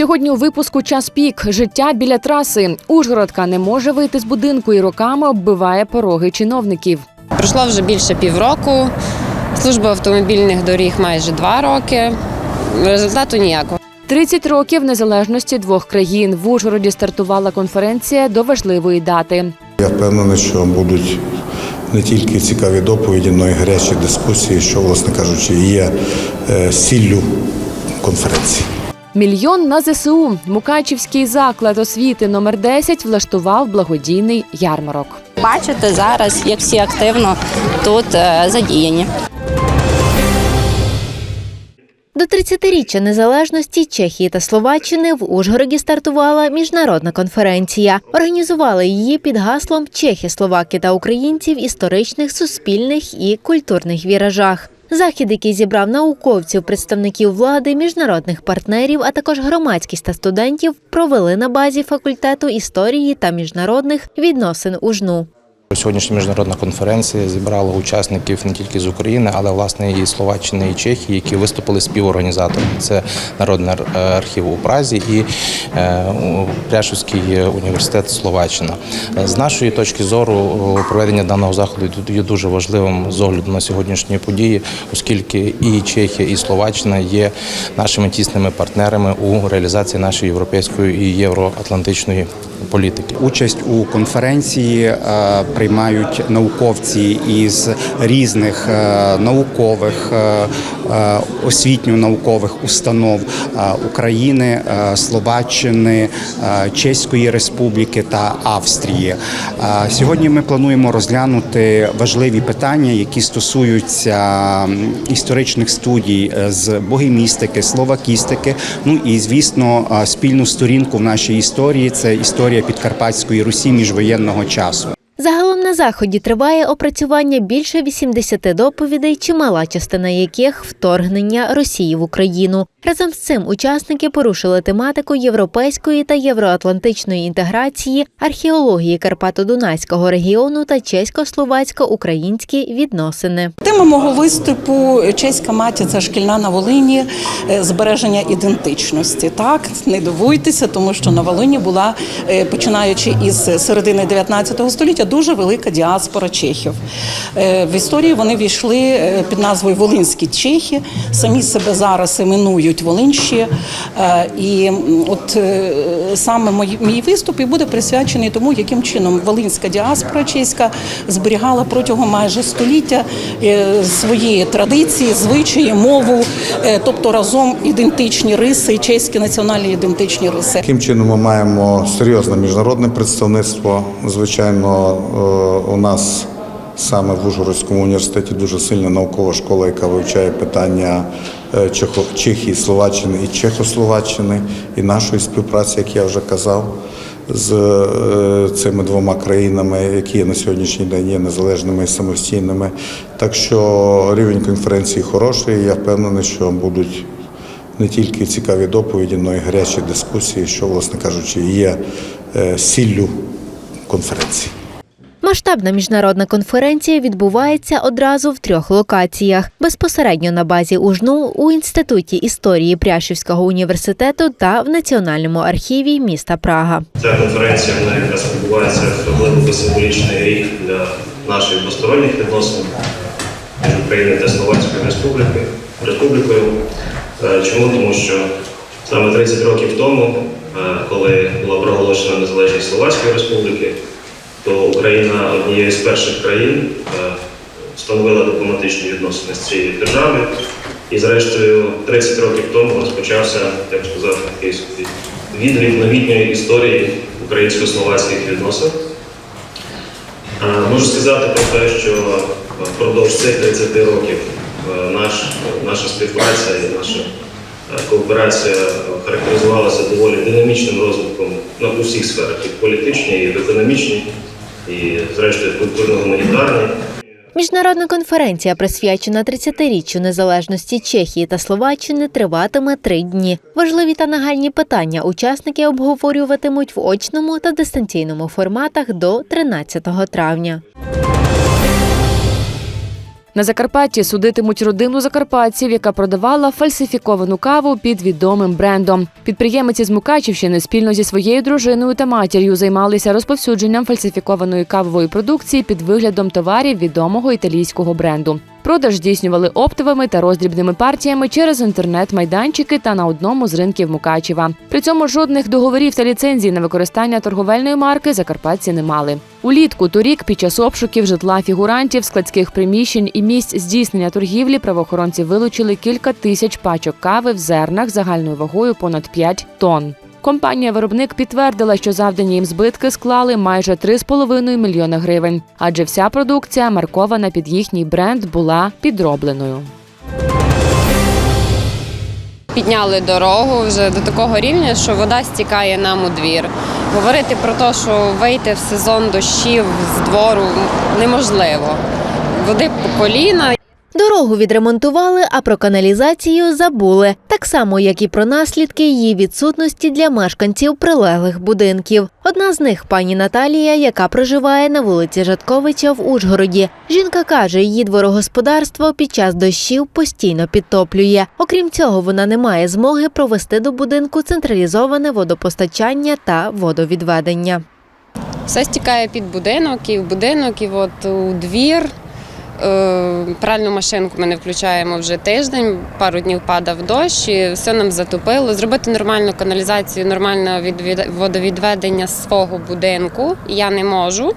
Сьогодні у випуску час пік життя біля траси. Ужгородка не може вийти з будинку і роками оббиває пороги чиновників. Пройшло вже більше півроку. Служба автомобільних доріг майже два роки. Результату ніякого. 30 років незалежності двох країн. В Ужгороді стартувала конференція до важливої дати. Я впевнений, що будуть не тільки цікаві доповіді, але й гарячі дискусії, що, власне кажучи, є е, сіллю конференції. Мільйон на ЗСУ. Мукачівський заклад освіти номер 10 влаштував благодійний ярмарок. Бачите зараз, як всі активно тут е, задіяні. До 30-річчя незалежності Чехії та Словаччини в Ужгороді стартувала міжнародна конференція. Організували її під гаслом Чехи, Словаки та українці в історичних, суспільних і культурних віражах. Захід, який зібрав науковців, представників влади, міжнародних партнерів, а також громадськість та студентів, провели на базі факультету історії та міжнародних відносин УЖНУ. Сьогоднішня міжнародна конференція зібрала учасників не тільки з України, але власне і Словаччини і Чехії, які виступили співорганізаторами. Це Народний архів у Празі і е, Пряшівський університет Словаччина. З нашої точки зору проведення даного заходу є дуже важливим з огляду на сьогоднішні події, оскільки і Чехія, і Словаччина є нашими тісними партнерами у реалізації нашої європейської і євроатлантичної політики. Участь у конференції е, приймають науковці із різних е, наукових, е, освітньо-наукових установ е, України, е, Словаччини, е, Чеської Республіки та Австрії. Е, Сьогодні ми плануємо розглянути важливі питання, які стосуються історичних студій е, з богемістики, словакістики. Ну і звісно, е, спільну сторінку в нашій історії це історія Підкарпатської Русі міжвоєнного часу. Загалом на заході триває опрацювання більше 80 доповідей, чимала частина яких вторгнення Росії в Україну. Разом з цим учасники порушили тематику європейської та євроатлантичної інтеграції, археології Карпато-Дунайського регіону та чесько-словацько-українські відносини. Тема мого виступу чеська матір це шкільна на Волині е, збереження ідентичності. Так не дивуйтеся, тому що на Волині була е, починаючи із середини 19 століття дуже велика діаспора чехів. Е, В історії вони війшли е, під назвою Волинські чехи. Самі себе зараз іменують Волинщі. Е, І от саме мій виступ і буде присвячений тому, яким чином волинська діаспора чеська зберігала протягом майже століття свої традиції, звичаї, мову, тобто разом ідентичні риси, чеські національні ідентичні риси. Таким чином ми маємо серйозне міжнародне представництво. Звичайно, у нас саме в Ужгородському університеті дуже сильна наукова школа, яка вивчає питання е, Чехії, Словаччини і Чехословаччини, і нашої співпраці, як я вже казав. З е, цими двома країнами, які на сьогоднішній день є незалежними і самостійними. Так що рівень конференції хороший. і Я впевнений, що будуть не тільки цікаві доповіді, але й гарячі дискусії, що, власне кажучи, є е, сіллю конференції. Масштабна міжнародна конференція відбувається одразу в трьох локаціях: безпосередньо на базі УЖНУ, у інституті історії Пряшівського університету та в Національному архіві міста Прага. Ця конференція вона якраз відбувається глибоко символічний рік для наших двосторонніх відносин між Україною та Словацькою Республікою. Республікою. Е, Чому? Тому що саме 30 років тому, е, коли була проголошена незалежність Словацької Республіки, то Україна однією з перших країн е, встановила дипломатичні відносини з цією державою. І зрештою 30 років тому розпочався, як собі відлік новітньої історії українсько-словацьких відносин. Е, Можу сказати про те, що впродовж цих 30 років е, наш, наша співпраця і наша кооперація характеризувалася доволі динамічним розвитком на усіх сферах, і в політичній, і в економічній, і зрештою культурно-гуманітарній. Міжнародна конференція, присвячена 30-річчю незалежності Чехії та Словаччини, триватиме три дні. Важливі та нагальні питання учасники обговорюватимуть в очному та дистанційному форматах до 13 травня. На Закарпатті судитимуть родину закарпатців, яка продавала фальсифіковану каву під відомим брендом. Підприємець із Мукачівщини спільно зі своєю дружиною та матір'ю займалися розповсюдженням фальсифікованої кавової продукції під виглядом товарів відомого італійського бренду. Продаж здійснювали оптовими та роздрібними партіями через інтернет-майданчики та на одному з ринків Мукачева. При цьому жодних договорів та ліцензій на використання торговельної марки закарпатці не мали. Улітку торік під час обшуків житла фігурантів, складських приміщень і місць здійснення торгівлі правоохоронці вилучили кілька тисяч пачок кави в зернах загальною вагою понад 5 тонн. Компанія-виробник підтвердила, що завдані їм збитки склали майже 3,5 мільйони гривень, адже вся продукція, маркована під їхній бренд, була підробленою. Підняли дорогу вже до такого рівня, що вода стікає нам у двір. Говорити про те, що вийти в сезон дощів з двору неможливо. Води по коліна. Дорогу відремонтували, а про каналізацію забули, так само як і про наслідки її відсутності для мешканців прилеглих будинків. Одна з них пані Наталія, яка проживає на вулиці Жатковича в Ужгороді. Жінка каже, її дворогосподарство під час дощів постійно підтоплює. Окрім цього, вона не має змоги провести до будинку централізоване водопостачання та водовідведення. Все стікає під будинок і в будинок, і от у двір. Е, Пральну машинку ми не включаємо вже тиждень, пару днів падав дощ, і все нам затопило. Зробити нормальну каналізацію, нормальне водовідведення свого будинку я не можу,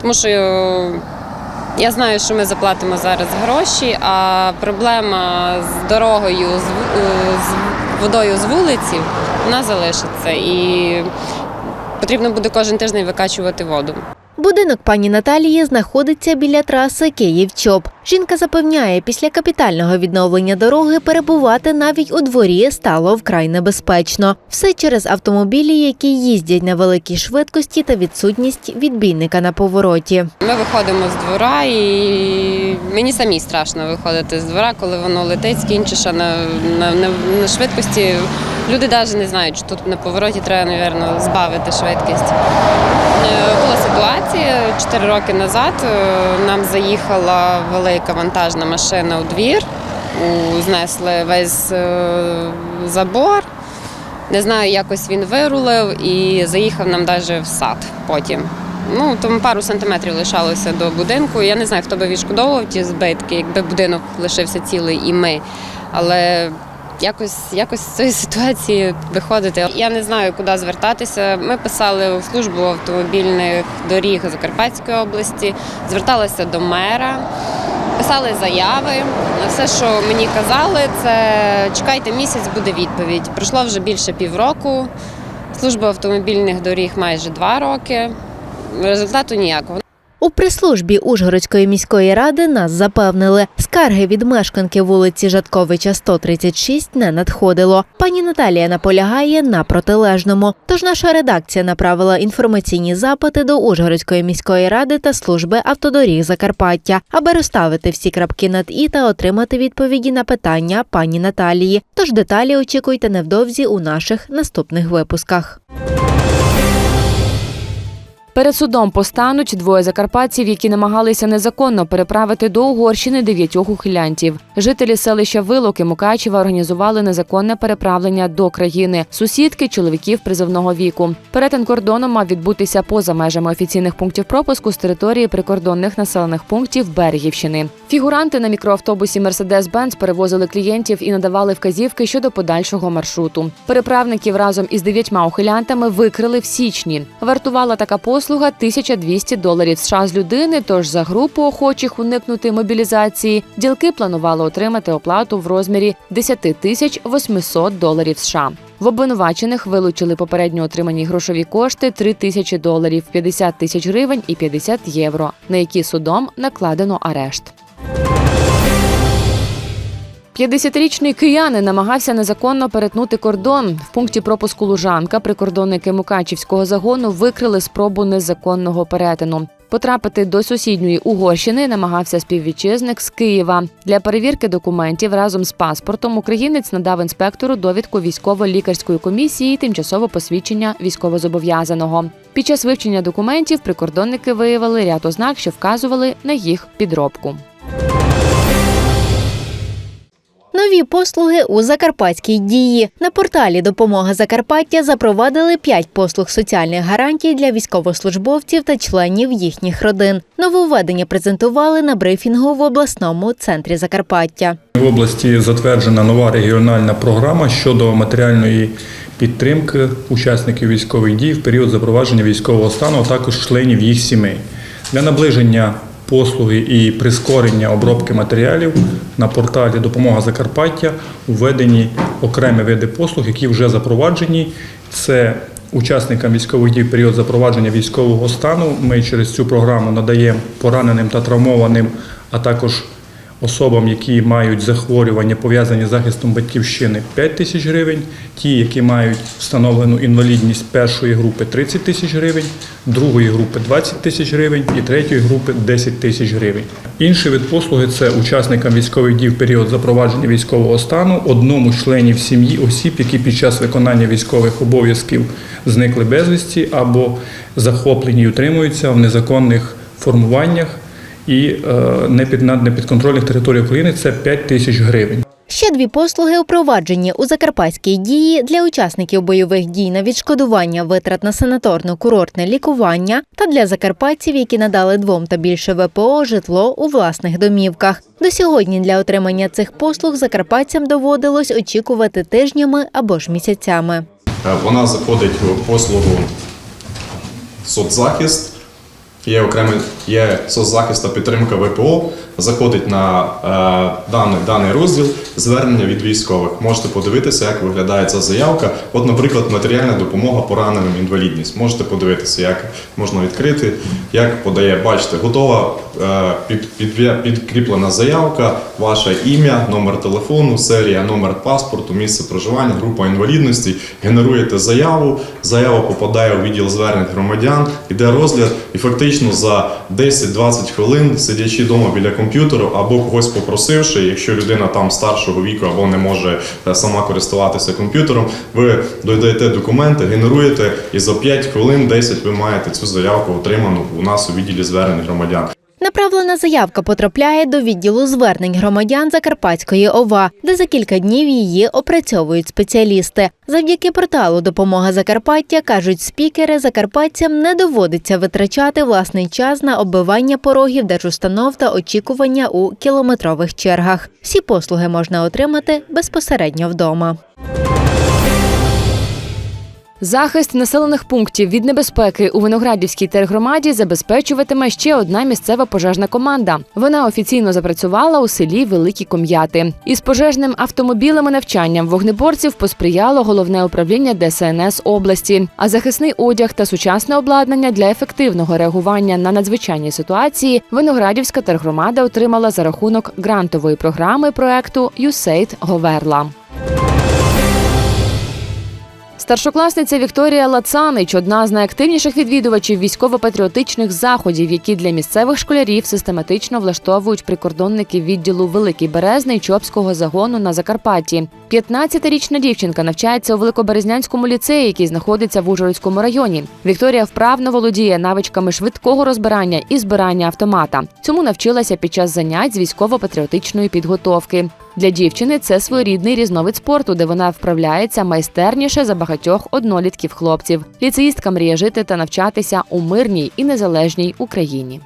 тому що е, я знаю, що ми заплатимо зараз гроші, а проблема з дорогою, е, з водою з вулиці, вона залишиться. І потрібно буде кожен тиждень викачувати воду. Будинок пані Наталії знаходиться біля траси Київ-Чоп. Жінка запевняє, після капітального відновлення дороги перебувати навіть у дворі стало вкрай небезпечно. Все через автомобілі, які їздять на великій швидкості та відсутність відбійника на повороті. Ми виходимо з двора, і мені самі страшно виходити з двора, коли воно летить, скінчиш на, на, на, на швидкості. Люди навіть не знають, що тут на повороті треба, мабуть, збавити швидкість. Е, Була ситуація 4 роки назад. е, Нам заїхала велика вантажна машина у двір, знесли весь е, забор. Не знаю, якось він вирулив і заїхав нам навіть в сад потім. Ну, тому пару сантиметрів лишалося до будинку. Я не знаю, хто би відшкодовував ті збитки, якби будинок лишився цілий і ми. Але якось, якось з цієї ситуації виходити. Я не знаю, куди звертатися. Ми писали в службу автомобільних доріг Закарпатської області, зверталися до мера. Писали заяви. Все, що мені казали, це чекайте місяць, буде відповідь. Пройшло вже більше півроку. Служба автомобільних доріг майже два роки. Результату ніякого. У прес-службі Ужгородської міської ради нас запевнили, скарги від мешканки вулиці Жатковича 136 не надходило. Пані Наталія наполягає на протилежному. Тож наша редакція направила інформаційні запити до Ужгородської міської ради та служби автодоріг Закарпаття, аби розставити всі крапки над і та отримати відповіді на питання пані Наталії. Тож деталі очікуйте невдовзі у наших наступних випусках. Перед судом постануть двоє закарпатців, які намагалися незаконно переправити до Угорщини дев'ятьох ухилянтів. Жителі селища Вилоки Мукачева організували незаконне переправлення до країни сусідки чоловіків призовного віку. Перетин кордону мав відбутися поза межами офіційних пунктів пропуску з території прикордонних населених пунктів Берегівщини. Фігуранти на мікроавтобусі Mercedes-Benz перевозили клієнтів і надавали вказівки щодо подальшого маршруту. Переправників разом із дев'ятьма ухилянтами викрили в січні. Вартувала така послуга 1200 доларів США з людини. Тож за групу охочих уникнути мобілізації ділки планували отримати оплату в розмірі 10 тисяч 800 доларів США. В обвинувачених вилучили попередньо отримані грошові кошти 3 тисячі доларів, 50 тисяч гривень і 50 євро, на які судом накладено арешт. 50-річний киянин намагався незаконно перетнути кордон. В пункті пропуску Лужанка прикордонники Мукачівського загону викрили спробу незаконного перетину. Потрапити до сусідньої Угорщини намагався співвітчизник з Києва. Для перевірки документів разом з паспортом українець надав інспектору довідку військово-лікарської комісії і тимчасове посвідчення військовозобов'язаного. Під час вивчення документів прикордонники виявили ряд ознак, що вказували на їх підробку. Нові послуги у Закарпатській дії. На порталі Допомога Закарпаття запровадили п'ять послуг соціальних гарантій для військовослужбовців та членів їхніх родин. Нововведення презентували на брифінгу в обласному центрі Закарпаття. В області затверджена нова регіональна програма щодо матеріальної підтримки учасників військових дій в період запровадження військового стану, а також членів їх сімей. Для наближення послуги і прискорення обробки матеріалів на порталі Допомога Закарпаття введені окремі види послуг, які вже запроваджені. Це учасникам військових дій в період запровадження військового стану. Ми через цю програму надаємо пораненим та травмованим, а також особам, які мають захворювання, пов'язані з захистом батьківщини 5 тисяч гривень, ті, які мають встановлену інвалідність першої групи 30 тисяч гривень, другої групи 20 тисяч гривень і третьої групи 10 тисяч гривень. Інший вид послуги це учасникам військових дій в період запровадження військового стану, одному з членів сім'ї осіб, які під час виконання військових обов'язків зникли безвісті або захоплені і утримуються в незаконних формуваннях і е, не під на непідконтрольних територій України це 5 тисяч гривень. Ще дві послуги впроваджені у Закарпатській дії для учасників бойових дій на відшкодування витрат на санаторно-курортне лікування та для закарпатців, які надали двом та більше ВПО житло у власних домівках. До сьогодні для отримання цих послуг закарпатцям доводилось очікувати тижнями або ж місяцями. Е, Вона заходить в послугу соцзахист. Є окремий є соцзахист та підтримка ВПО. Заходить на е, даний, даний розділ звернення від військових. Можете подивитися, як виглядає ця заявка. От, наприклад, матеріальна допомога пораненим інвалідність. Можете подивитися, як можна відкрити, як подає. Бачите, готова е, під, під, підкріплена заявка, ваше ім'я, номер телефону, серія, номер паспорту, місце проживання, група інвалідності. Генеруєте заяву. Заява попадає у відділ звернень громадян, іде розгляд, і фактично за 10-20 хвилин, сидячи вдома біля комп'ютеру або когось попросивши, якщо людина там старшого віку або не може е, сама користуватися комп'ютером, ви додаєте документи, генеруєте, і за 5 хвилин 10 ви маєте цю заявку отриману у нас у відділі звернень громадян. Направлена заявка потрапляє до відділу звернень громадян Закарпатської ОВА, де за кілька днів її опрацьовують спеціалісти. Завдяки порталу Допомога Закарпаття кажуть спікери, закарпатцям не доводиться витрачати власний час на оббивання порогів держустанов та очікування у кілометрових чергах. Всі послуги можна отримати безпосередньо вдома. Захист населених пунктів від небезпеки у Виноградівській тергромаді забезпечуватиме ще одна місцева пожежна команда. Вона офіційно запрацювала у селі Великі Ком'яти. Із пожежним автомобілем і навчанням вогнеборців посприяло головне управління ДСНС області. А захисний одяг та сучасне обладнання для ефективного реагування на надзвичайні ситуації Виноградівська тергромада отримала за рахунок грантової програми проекту «ЮСЕЙД Говерла. Старшокласниця Вікторія Лацанич одна з найактивніших відвідувачів військово-патріотичних заходів, які для місцевих школярів систематично влаштовують прикордонники відділу Великий Березний Чопського загону на Закарпатті. 15-річна дівчинка навчається у Великоберезнянському ліцеї, який знаходиться в Ужгородському районі. Вікторія вправно володіє навичками швидкого розбирання і збирання автомата. Цьому навчилася під час занять з військово-патріотичної підготовки. Для дівчини це своєрідний різновид спорту, де вона вправляється майстерніше за багатьох однолітків хлопців. Ліцеїстка мріє жити та навчатися у мирній і незалежній Україні.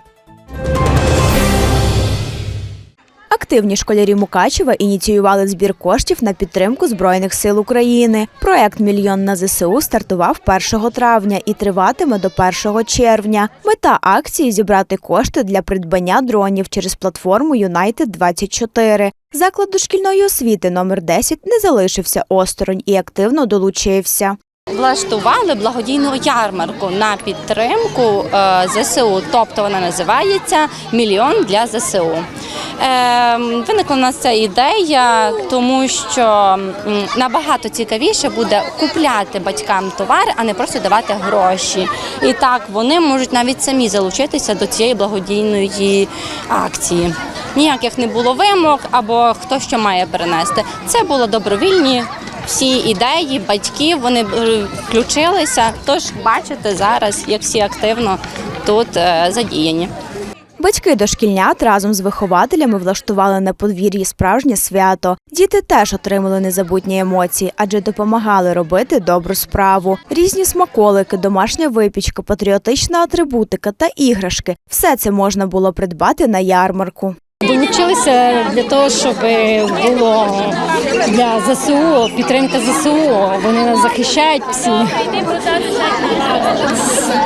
Активні школярі Мукачева ініціювали збір коштів на підтримку Збройних сил України. Проект Мільйон на ЗСУ стартував 1 травня і триватиме до 1 червня. Мета акції зібрати кошти для придбання дронів через платформу United 24 Заклад дошкільної освіти номер 10 не залишився осторонь і активно долучився. Влаштували благодійну ярмарку на підтримку е, ЗСУ, тобто вона називається Мільйон для ЗСУ. Е, Виникла у нас ця ідея, тому що набагато цікавіше буде купляти батькам товари, а не просто давати гроші. І так вони можуть навіть самі залучитися до цієї благодійної акції. Ніяких не було вимог або хто що має перенести. Це було добровільні всі ідеї батьків вони е, включилися. Тож бачите зараз, як всі активно тут е, задіяні. Батьки дошкільнят разом з вихователями влаштували на подвір'ї справжнє свято. Діти теж отримали незабутні емоції, адже допомагали робити добру справу. Різні смаколики, домашня випічка, патріотична атрибутика та іграшки все це можна було придбати на ярмарку. Долучилися для того, щоб було для ЗСУ, підтримка ЗСУ. Вони нас захищають всі.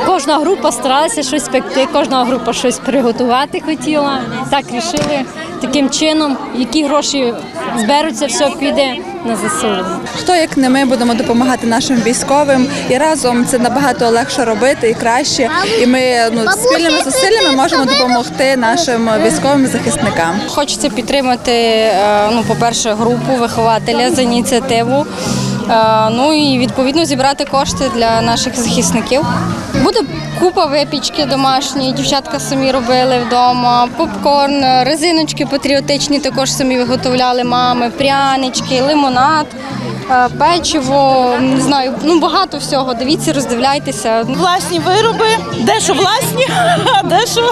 Кожна група старалася щось пекти, кожна група щось приготувати хотіла. Так рішили таким чином, які гроші зберуться, все піде на ЗСУ. Хто як не ми будемо допомагати нашим військовим, і разом це набагато легше робити і краще. І ми ну спільними зусиллями можемо допомогти нашим військовим захисникам. Хочеться підтримати, е, ну, по-перше, групу вихователя за ініціативу. е, Ну і відповідно зібрати кошти для наших захисників. Буде купа випічки домашньої, дівчатка самі робили вдома, попкорн, резиночки патріотичні також самі виготовляли мами, прянички, лимонад, печиво, не знаю, ну багато всього. Дивіться, роздивляйтеся. Власні вироби, де що власні, а де що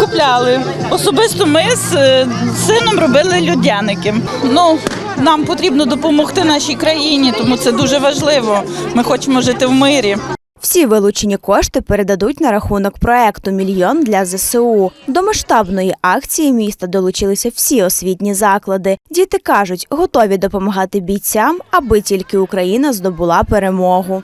купляли. Особисто ми з е, сином робили людяники. Ну, нам потрібно допомогти нашій країні, тому це дуже важливо. Ми хочемо жити в мирі. Всі вилучені кошти передадуть на рахунок проекту Мільйон для ЗСУ. До масштабної акції міста долучилися всі освітні заклади. Діти кажуть, готові допомагати бійцям, аби тільки Україна здобула перемогу.